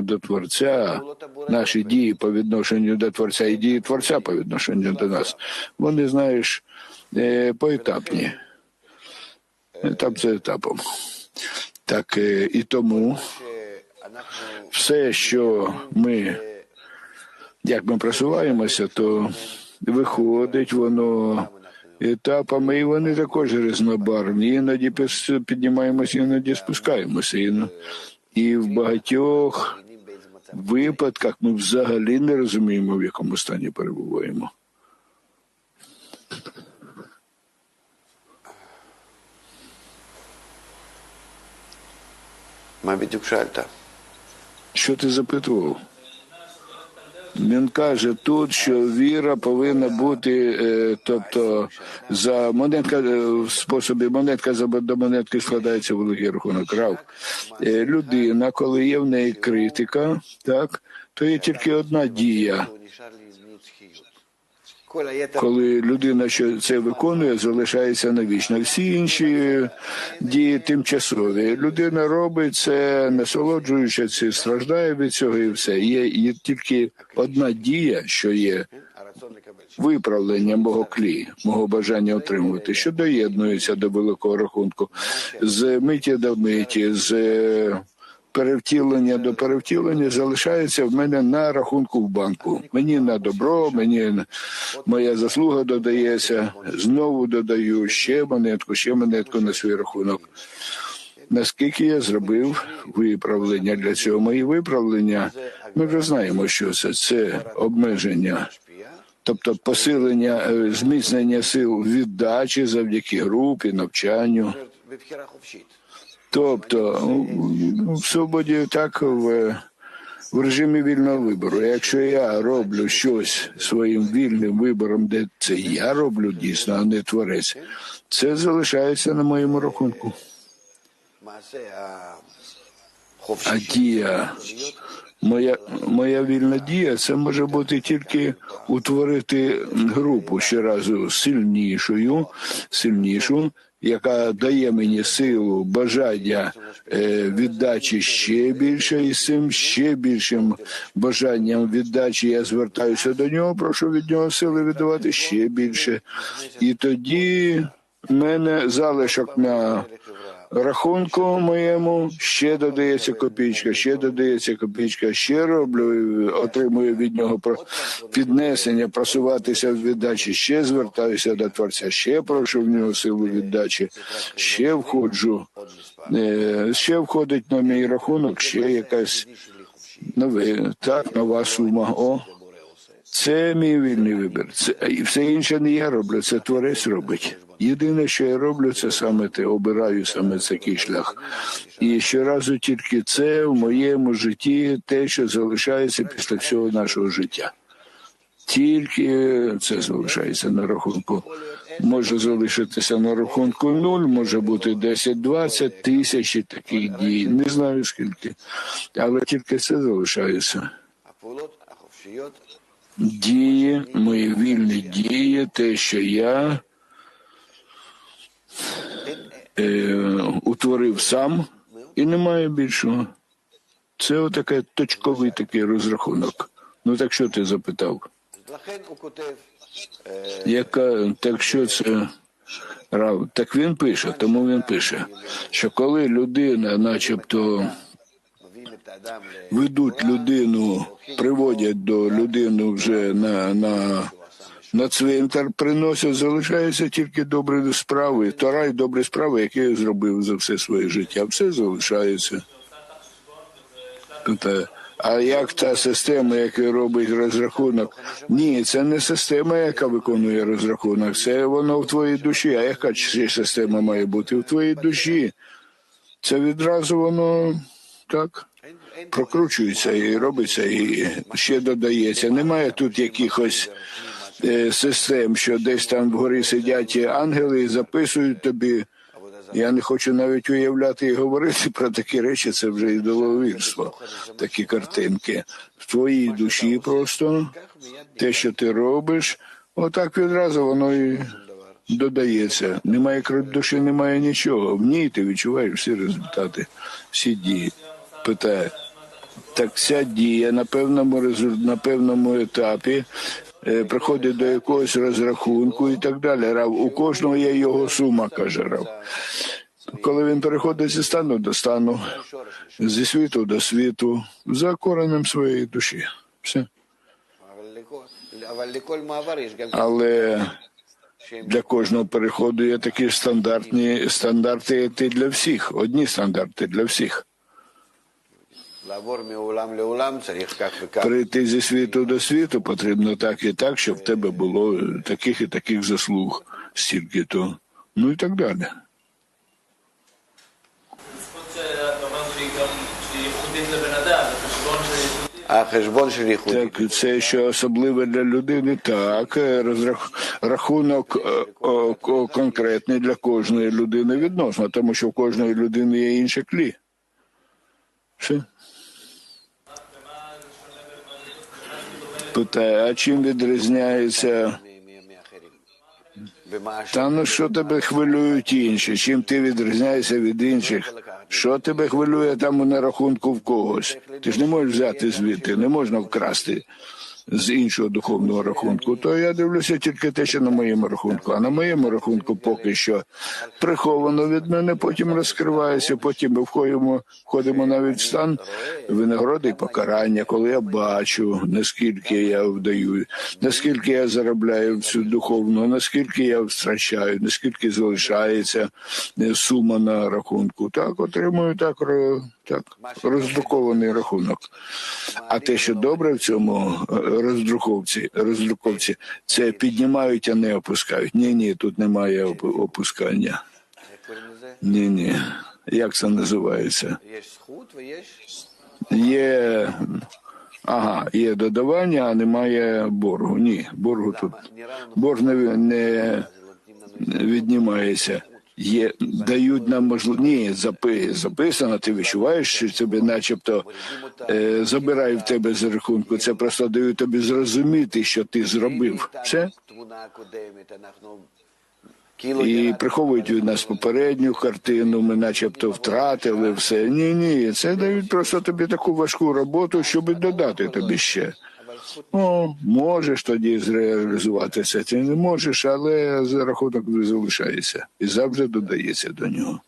до Творця, наші дії по відношенню до Творця і дії Творця по відношенню до нас, вони, знаєш, е, поетапні. Етап за етапом. Так е, і тому все, що ми, як ми просуваємося, то виходить воно етапами, і вони також різнобарвні. Іноді піднімаємося, іноді спускаємося. І, і в багатьох випадках ми взагалі не розуміємо, в якому стані перебуваємо. Що ти запитував? Він каже тут, що віра повинна бути, е, тобто за монетка е, в способі монетка за до монетки складається великий рахунок. Рав. Е, Людина, коли є в неї критика, так, то є тільки одна дія коли людина, що це виконує, залишається навічно. Всі інші дії тимчасові. Людина робить це, насолоджуючи, страждає від цього, і все є, є тільки одна дія, що є виправлення мого клі, мого бажання отримувати, що доєднується до великого рахунку з миті до миті. з перевтілення до перевтілення залишається в мене на рахунку в банку. Мені на добро, мені моя заслуга додається. Знову додаю ще монетку, ще монетку на свій рахунок. Наскільки я зробив виправлення для цього? Мої виправлення ми вже знаємо, що це це обмеження, тобто посилення, е, зміцнення сил віддачі завдяки групі, навчанню. Тобто ну, все буде так в в режимі вільного вибору. Якщо я роблю щось своїм вільним вибором, де це я роблю дійсно, а не творець, це залишається на моєму рахунку. А дія, моя моя вільна дія, це може бути тільки утворити групу ще щоразу сильнішою, сильнішу, яка дає мені силу, бажання е, віддачі ще більше, і цим ще більшим бажанням віддачі я звертаюся до нього, прошу від нього сили віддавати ще більше. І тоді в мене залишок на рахунку моєму ще додається копійка, ще додається копійка, ще роблю, отримую від нього піднесення, просуватися в віддачі, ще звертаюся до творця, ще прошу в нього силу віддачі, ще входжу, е, ще входить на мій рахунок, ще якась нове, так, нова сума. О, це мій вільний вибір. Це і все інше не я роблю, це творець робить. Єдине, що я роблю, це саме те, обираю саме такий шлях. І щоразу тільки це в моєму житті, те, що залишається після всього нашого життя. Тільки це залишається на рахунку. Може залишитися на рахунку нуль, може бути 10-20 тисяч таких дій. Не знаю скільки, але тільки це залишається. Дії, мої вільні дії, те, що я е, утворив сам і немає більшого. Це отаке точковий такий розрахунок. Ну так що ти запитав? Яка так що це рав? Так він пише, тому він пише, що коли людина, начебто, ведуть людину, приводять до людини вже на на на цвинтар, приносять, залишаються тільки добрі справи. Тора й добрі справи, які я зробив за все своє життя. Все залишається. А як та система, яка робить розрахунок? Ні, це не система, яка виконує розрахунок. Це воно в твоїй душі. А яка ще система має бути в твоїй душі? Це відразу воно так прокручується і робиться, і ще додається. Немає тут якихось систем, що десь там вгорі сидять ангели і записують тобі. Я не хочу навіть уявляти і говорити про такі речі, це вже ідоловірство, такі картинки. В твоїй душі просто те, що ти робиш, отак відразу воно і додається. Немає душі, немає нічого. В ній ти відчуваєш всі результати, всі дії. Питає, Так ця дія на певному на певному етапі е, Е, приходить до якогось розрахунку і так далі. Рав у кожного є його сума, каже рав. Коли він переходить зі стану до стану, зі світу до світу, за коренем своєї душі. Все. Але для кожного переходу є такі стандартні стандарти, для всіх, одні стандарти для всіх. Прийти зі світу до світу потрібно так і так, щоб в тебе було таких і таких заслуг, стільки то, ну і так далі. Так, це що особливе для людини, так рахунок е, конкретний для кожної людини відносно, тому що в кожної людини є інше клі. Все. питає, а чим відрізняється? там, ну, що тебе хвилюють інші? Чим ти відрізняєшся від інших? Що тебе хвилює там на рахунку в когось? Ти ж не можеш взяти звідти, не можна вкрасти з іншого духовного рахунку. То я дивлюся тільки те, що на моєму рахунку. А на моєму рахунку поки що приховано від мене, потім розкривається, потім ми входимо, входимо навіть в стан винагороди і покарання, коли я бачу, наскільки я вдаю, наскільки я заробляю цю духовну, наскільки я втрачаю, наскільки залишається е, сума на рахунку. Так, отримую так, так, роздрукований рахунок. А те, що добре в цьому е, роздруковці, роздруковці, це піднімають, а не опускають. Ні, ні, тут немає опускання. Ні, ні. Як це називається? Є ага, є додавання, а немає боргу. Ні, боргу тут борг не, не віднімається є, дають нам можливість. Ні, запи, записано, ти відчуваєш, що тебе начебто е, забирає в тебе з рахунку. Це просто даю тобі зрозуміти, що ти зробив. Все? І приховують від нас попередню картину, ми начебто втратили все. Ні, ні, це дають просто тобі таку важку роботу, щоб додати тобі ще ну, можеш тоді зреалізуватися, ти не можеш, але за рахунок залишається і завжди додається до нього.